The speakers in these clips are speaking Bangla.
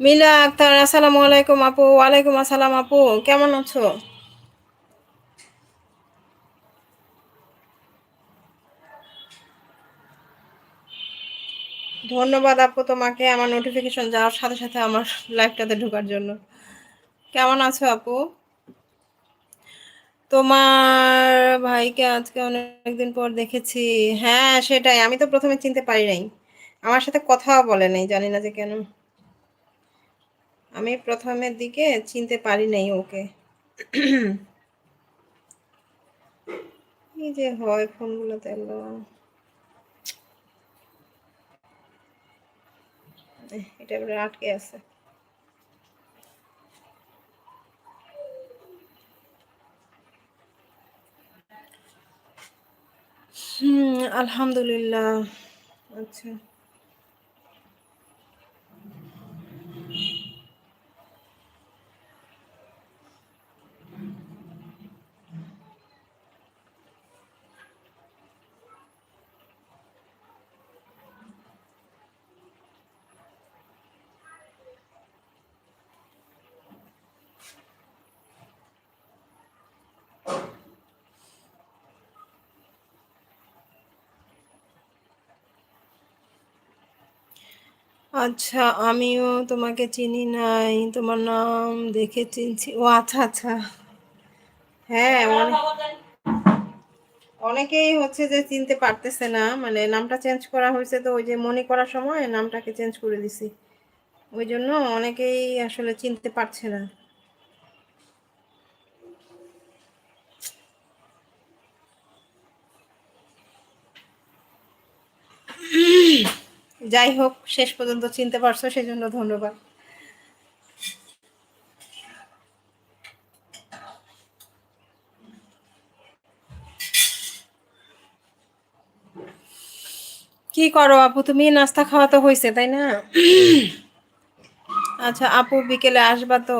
মিলা আক্তার, আসসালামু আলাইকুম আপু। ওয়ালাইকুম আসসালাম আপু। কেমন আছো? ধন্যবাদ আপু তোমাকে আমার নোটিফিকেশন যাওয়ার সাথে সাথে আমার লাইফটাতে ঢোকার জন্য। কেমন আছো আপু? তোমার ভাইকে আজকে অনেকদিন পর দেখেছি। হ্যাঁ সেটাই। আমি তো প্রথমে চিনতে পারি নাই। আমার সাথে কথাও বলে নাই, জানি না যে কেন। আমি প্রথমের দিকে চিনতে পারি নাই ওকে। কি যে হয় ফোনগুলোতে এটা এবারে আটকে আছে। হুম, আলহামদুলিল্লাহ। আচ্ছা। আচ্ছা আমিও তোমাকে চিনি নাই। তোমার নাম দেখে চিনছি। ও আচ্ছা আচ্ছা। হ্যাঁ অনেকেই হচ্ছে যে চিনতে পারতেছে না। মানে নামটা চেঞ্জ করা হয়েছে তো ওই যে মনে করার সময় নামটাকে চেঞ্জ করে দিছি। ওই জন্য অনেকেই আসলে চিনতে পারছে না। যাই হোক শেষ পর্যন্ত চিনতে পারছ সেই জন্য ধন্যবাদ। কি করো আপু? তুমি নাস্তা খাওয়া তো হয়েছে তাই না? আচ্ছা আপু বিকেলে আসবা তো।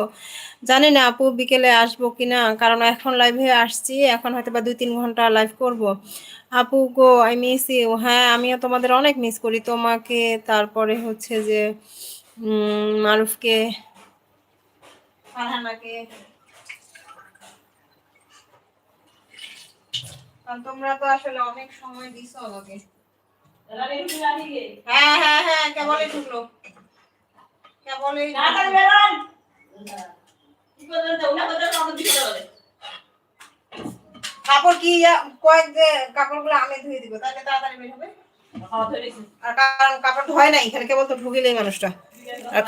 জানি না আপু, বিকেলে আসব কিনা, কারণ এখন লাইভে আসছি, এখন হয়তো বা দুই তিন ঘণ্টা লাইভ করব। আপু গো আই মিস ইউ হ্যাঁ আমিও তোমাদের অনেক মিস করি। তোমাকে, তারপরে হচ্ছে যে মারুফকে, ফারহানাকে। তোমরা তো আসলে অনেক সময় দিছো আমাকে। হ্যাঁ হ্যাঁ হ্যাঁ কেবলই ঢুকলো। কেবলই কাপড় কি কয়েক যে কাপড়গুলো আমি ধুয়ে দিব তাহলে তাড়াতাড়ি বের হবে। আর কারণ কাপড় ধোয় নাই এখানে কেবল তো ঢুকিলেই মানুষটা। আর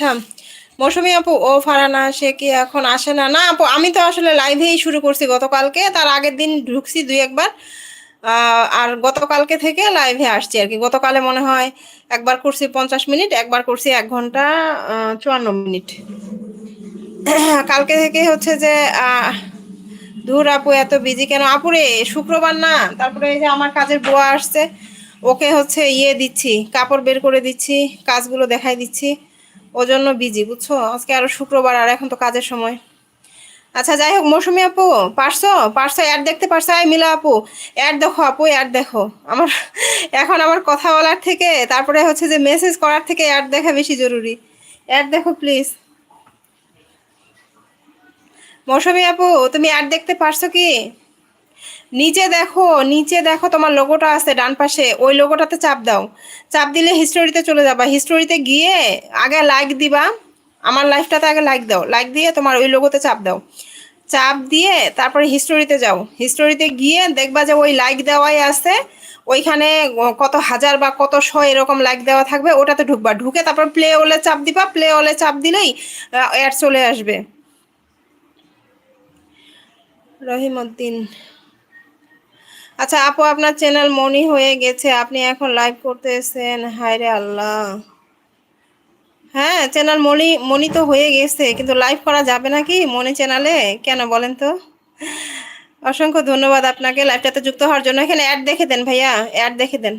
আচ্ছা মৌসুমী আপু, ও ফারানা, সে কি এখন আসে না? না আপু, আমি তো আসলে লাইভেই শুরু করছি গতকালকে, তার আগের দিন ঢুকছি দুই একবার। আর গতকালকে থেকে লাইভে আসছি আর কি। গতকালে মনে হয় একবার করছি পঞ্চাশ মিনিট, একবার করছি এক ঘণ্টা চুয়ান্ন মিনিট। কালকে থেকে হচ্ছে যে ধুর আপু, এত বিজি কেন? আপুরে, শুক্রবার না, তারপরে এই যে আমার কাজের বুয়া আসছে, ওকে হচ্ছে ইয়ে দিচ্ছি, কাপড় বের করে দিচ্ছি, কাজগুলো দেখাই দিচ্ছি। ও জন্য বিজি বুঝছ? আজকে আরও শুক্রবার, আর এখন তো কাজের সময়। আচ্ছা যাই হোক, মৌসুমি আপু, পারছ? পারছ? অ্যাড দেখতে পারছ? এই মিলা আপু অ্যাড দেখো আপু অ্যাড দেখো। আমার, এখন আমার কথা বলার থেকে, তারপরে হচ্ছে যে মেসেজ করার থেকে অ্যাড দেখা বেশি জরুরি। অ্যাড দেখো প্লিজ মৌসুমি আপু, তুমি অ্যাড দেখতে পারছ কি? নিচে দেখো নিচে দেখো তোমার লোগোটা আছে ডান পাশে। ওই লোগোটাতে চাপ দাও। চাপ দিলে হিস্টোরিতে চলে যাবা। হিস্টোরিতে গিয়ে আগে লাইক দিবা। আমার লাইফটাতে আগে লাইক দাও। লাইক দিয়ে তোমার ওই লোগোতে চাপ দাও। চাপ দিয়ে তারপরে হিস্টোরিতে যাও। হিস্টোরিতে গিয়ে দেখবা যে ওই লাইক দেওয়াই আছে। ওইখানে কত হাজার বা কত শ এরকম লাইক দেওয়া থাকবে। ওটাতে ঢুকবা। ঢুকে তারপর প্লে ওলে চাপ দিবা। প্লে ওলে চাপ দিলেই অ্যাড চলে আসবে। রহিমউদ্দিন। আচ্ছা আপু, আপনার চ্যানেল মনি হয়ে গেছে, আপনি এখন লাইভ করতেছেন। হায় রে আল্লাহ। হ্যাঁ চ্যানেল মনি মনি তো হয়ে গেছে, কিন্তু লাইভ করা যাবে নাকি মনি চ্যানেলে কেন বলেন তো? অসংখ্য ধন্যবাদ আপনাকে লাইভটাতে যুক্ত হওয়ার জন্য। এখানে অ্যাড দেখে দেন ভাইয়া অ্যাড দেখে দেন।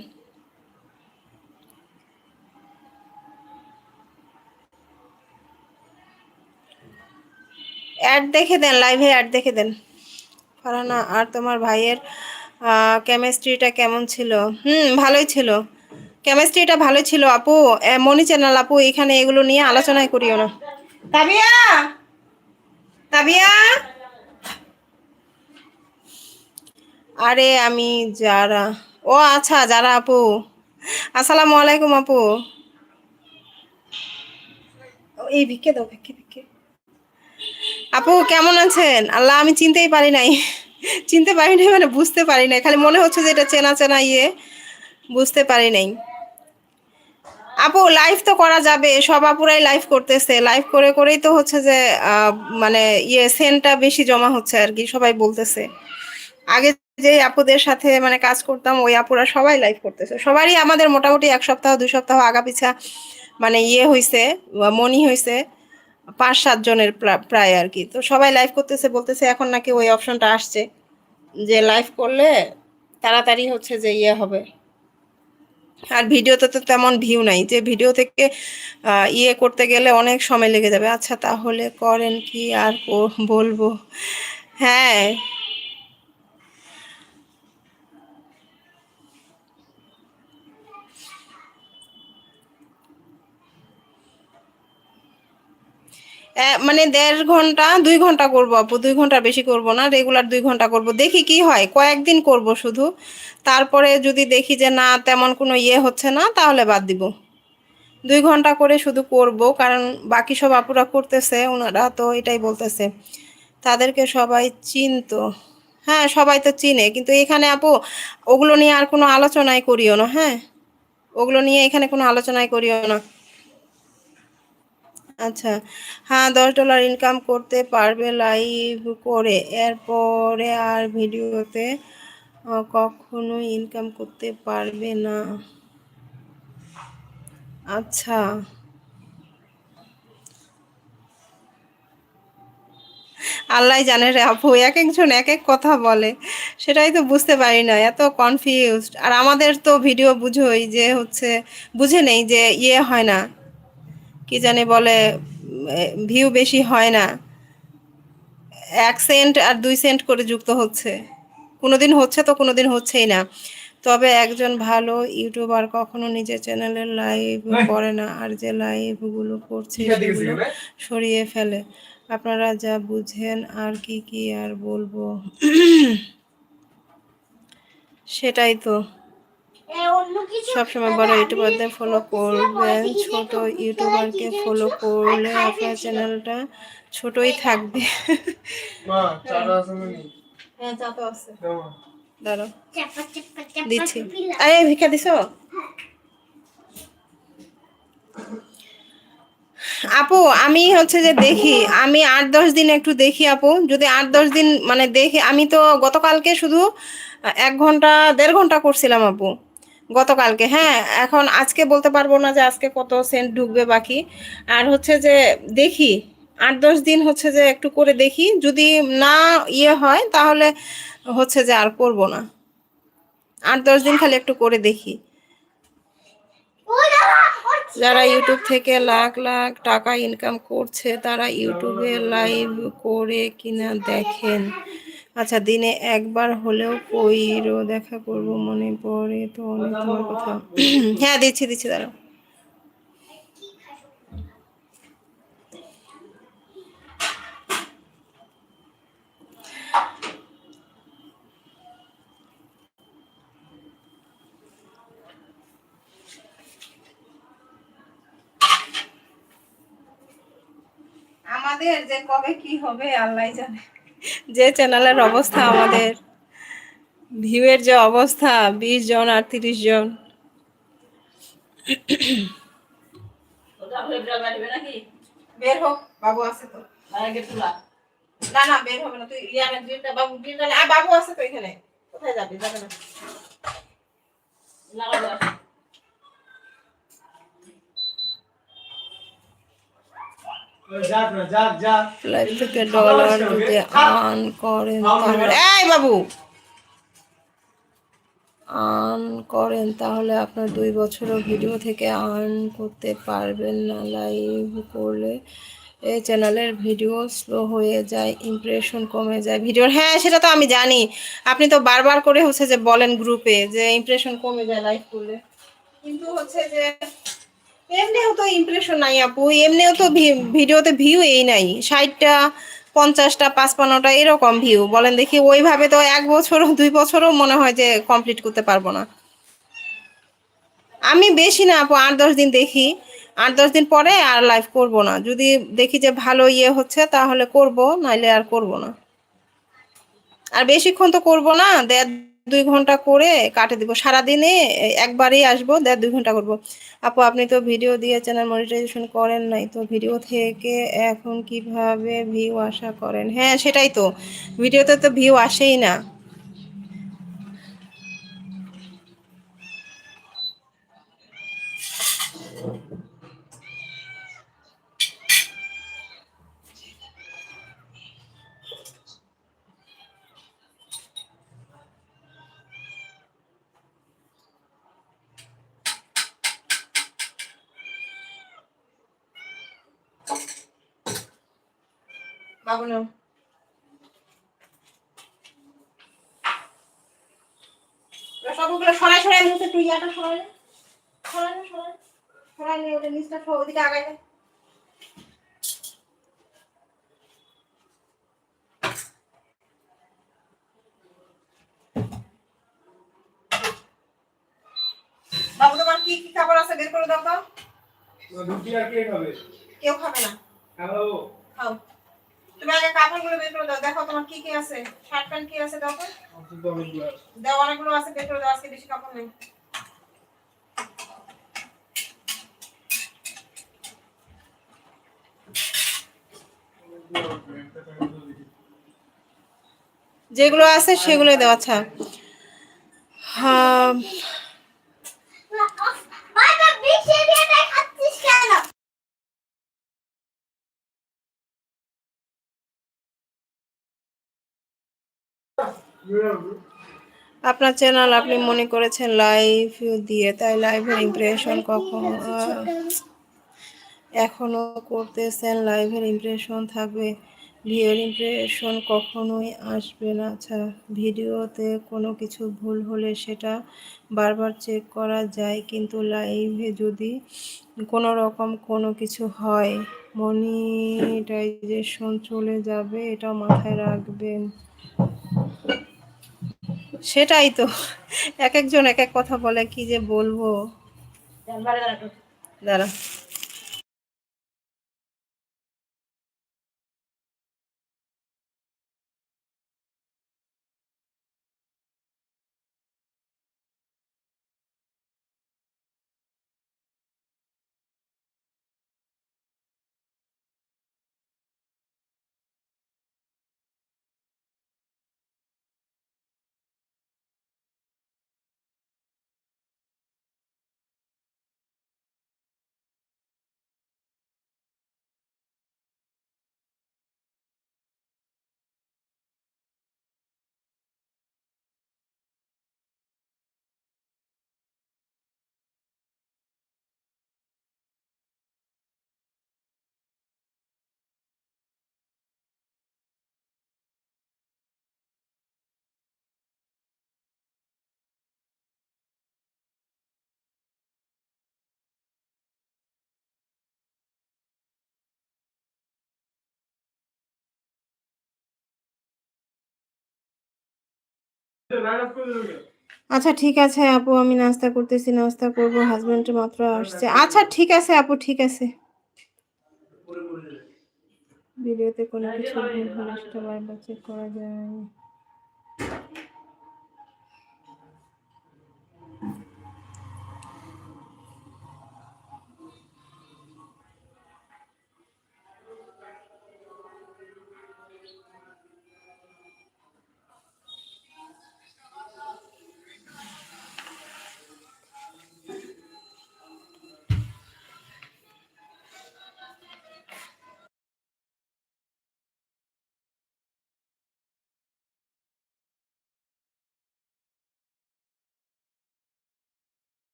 অ্যাড দেখে দেন লাইভে অ্যাড দেখে দেন। ফারানা আর তোমার ভাইয়ের কেমিস্ট্রিটা কেমন ছিল? হুম, ভালোই ছিল। কেমিস্ট্রিটা ভালো ছিল, আপু। মনি চ্যানেল আপু, এখানে এগুলো নিয়ে আলোচনাই করিও না। তাবিয়া! তাবিয়া! আরে, আমি যারা, ও আচ্ছা যারা, আপু। আসসালামু আলাইকুম, আপু। এই ভিক্ষে দাও, ভিক্ষে ভিক্ষে। আপু, কেমন আছেন? আল্লাহ, আমি চিনতেই পারি নাই। চিনতে পারি নাই মানে বুঝতে পারি নাই। খালি মনে হচ্ছে যে এটা চেনা চেনা ইয়ে বুঝতে পারি নাই। আপু লাইভ তো করা যাবে, সব আপুরাই লাইভ করতেছে। লাইভ করে করেই তো হচ্ছে যে মানে ইয়ে সেন্টটা বেশি জমা হচ্ছে আর কি, সবাই বলতেছে। আগে যে আপুদের সাথে মানে কাজ করতাম, ওই আপুরা সবাই লাইভ করতেছে। সবারই আমাদের মোটামুটি এক সপ্তাহ, দুই সপ্তাহ আগা পিছা মানে ইয়ে হয়েছে মনি হয়েছে পাঁচ সাত জনের প্রায় আর কি। তো সবাই লাইভ করতেছে, বলতেছে এখন নাকি ওই অপশনটা আসছে। যে লাইভ করলে তাড়াতাড়ি হচ্ছে যে ইয়ে হবে। আর ভিডিওতে তো তেমন ভিউ নাই। যে ভিডিও থেকে ইয়ে করতে গেলে অনেক সময় লেগে যাবে। আচ্ছা তাহলে করেন কি আর বলব? হ্যাঁ মানে দেড় ঘণ্টা, দুই ঘণ্টা করব আপু, দুই ঘণ্টা বেশি করব না রেগুলার দুই ঘণ্টা করব। দেখি কি হয়, কয়েকদিন করব শুধু। তারপরে যদি দেখি যে না, তেমন কোনো ইয়ে হচ্ছে না, তাহলে বাদ দিব। দুই ঘণ্টা করে শুধু করব, কারণ বাকি সব আপুরা করতেছে ওনারা তো এটাই বলতেছে। তাদেরকে সবাই চিনতো। হ্যাঁ সবাই তো চিনে, কিন্তু এখানে আপু, ওগুলো নিয়ে আর কোনো আলোচনাই করিও না হ্যাঁ? ওগুলো নিয়ে এখানে কোনো আলোচনাই করিও না। আচ্ছা হ্যাঁ দশ ডলার ইনকাম করতে পারবে লাইভ করে। এরপরে আর ভিডিওতে কখনো ইনকাম করতে পারবে না। আচ্ছা। আল্লাহ জানে রে আপু, এক একজন এক এক কথা বলে। সেটাই তো বুঝতে পারি না, এত কনফিউজড আর আমাদের তো ভিডিও বুঝোই যে হচ্ছে, বুঝে নেই যে ইয়ে হয় না। কি জানি বলে ভিউ বেশি হয় না। এক সেন্ট আর দুই সেন্ট করে যুক্ত হচ্ছে। কোনোদিন হচ্ছে তো কোনোদিন হচ্ছেই না। তবে একজন ভালো ইউটিউবার কখনো নিজের চ্যানেলের লাইভ করে না আর যে লাইভগুলো করছে সেগুলো সরিয়ে ফেলে। আপনারা যা বুঝেন আর কি কি আর বলব? সেটাই তো। সবসময় বড় ইউটিউবারদের ফলো করবেন ছোট ইউটিউবারকে ফলো করলে আপনার চ্যানেলটা ছোটই থাকবে। হ্যাঁ চাপা দিচ্ছি। আরে ভিক্ষা দিছো? আপু আমি হচ্ছে যে দেখি আমি আট দশ দিন একটু দেখি আপু। যদি আট দশ দিন মানে দেখি আমি তো গতকালকে শুধু এক ঘণ্টা দেড় ঘণ্টা করছিলাম আপু। গতকালকে হ্যাঁ এখন আজকে বলতে পারব না যে আজকে কত সেন্ট ঢুকবে বাকি। আর হচ্ছে যে দেখি, আট দশ দিন হচ্ছে যে একটু করে দেখি, যদি না ইয়ে হয় তাহলে হচ্ছে যে আর করব না। আট দশ দিন খালি একটু করে দেখি। যারা ইউটিউব থেকে লাখ লাখ টাকা ইনকাম করছে, তারা ইউটিউবে লাইভ করে কিনা দেখেন। আচ্ছা দিনে একবার হলেও কইরো দেখা করব, মনে পড়ে তো অনেক তোমার কথা। হ্যাঁ দিচ্ছি দিচ্ছি, দাঁড়াও। আমাদের যে কবে কি হবে আল্লাহ জানে। যে চ্যানেলের অবস্থা আমাদের। ভিউয়ের যে অবস্থা, বিশ জন আর তিরিশ জন। বের হোক বাবু আছে তো। না না, বের হবে না, তুই বাবু আছে তো এখানে। কোথায় যাবে? যাবে না। লাইভ থেকে ডলার যদি করেন তাহলে এই বাবু আর্ন করেন তাহলে আপনার দুই বছরও ভিডিও থেকে আর্ন করতে পারবেন না লাইভ করলে। এই চ্যানেলের ভিডিও স্লো হয়ে যায় ইমপ্রেশন কমে যায়। ভিডিওর হ্যাঁ সেটা তো আমি জানি। আপনি তো বারবার করে হচ্ছে যে বলেন গ্রুপে যে ইমপ্রেশন কমে যায় লাইভ করলে। কিন্তু হচ্ছে যে এমনিও তো ইমপ্রেশন নাই আপু, এমনিও তো ভিডিওতে ভিউ এই নাই। ষাটটা, পঞ্চাশটা, পাঁচপান্নটা এরকম ভিউ বলেন দেখি ওইভাবে তো এক বছরও দুই বছরও মনে হয় যে কমপ্লিট করতে পারব না। আমি বেশি না আপু, আট, দশ দিন দেখি। আট, দশ দিন পরে আর লাইভ করব না। যদি দেখি যে ভালো ইয়ে হচ্ছে তাহলে করব, নাইলে আর করব না। আর বেশিক্ষণ তো করব না, দেড় দুই ঘণ্টা করে কাটে দিব। সারাদিনে একবারই আসব, দেড় দুই ঘণ্টা করব। আপু, আপনি তো ভিডিও দিয়েছেন আর মনিটাইজেশন করেন নাই, তো ভিডিও থেকে এখন কীভাবে ভিউ আশা করেন? হ্যাঁ সেটাই তো। ভিডিওতে তো ভিউ আসেই না। বাবু নাও সবগুলো সরাই সরাই মুখে তুই ইয়াটা সরাই। সরাই সরাই সরাই নিয়ে ওটা নিচটা সব ওদিকে আগাই নে। বাবু তোমার কি কি খাবার আছে বের করে দাও তো রুটি আর কে খাবে কেউ খাবে না হ্যালো খাও তুমি কাপড়গুলো বের করে দাও। দেখো তোমার কি কি আছে। শার্ট প্যান্ট কি আছে দেখো। দাও অনেকগুলো আছে, বের করে দাও, আজকে বেশি কাপড় নেই। যেগুলো আছে সেগুলোই দেওয়া আচ্ছা আপনার চ্যানেল আপনি মনে করেছেন লাইভ দিয়ে, তাই লাইভের ইমপ্রেশন কখন এখনও করতেছেন? লাইভের ইমপ্রেশন থাকবে ভিডিওর ইমপ্রেশন কখনোই আসবে না। আচ্ছা ভিডিওতে কোনো কিছু ভুল হলে সেটা বারবার চেক করা যায়, কিন্তু লাইভে যদি কোনো রকম কোনো কিছু হয় মনিটাইজেশন চলে যাবে, এটা মাথায় রাখবেন। সেটাই তো। এক একজন এক এক কথা বলে কি যে বলব? দাঁড়া আচ্ছা ঠিক আছে আপু, আমি নাস্তা করতেছি, নাস্তা করব হাজবেন্ড মাত্র আসছে। আচ্ছা ঠিক আছে আপু, ঠিক আছে। ভিডিওতে কোনো কিছু ভুল বারবার চেক করা যায়।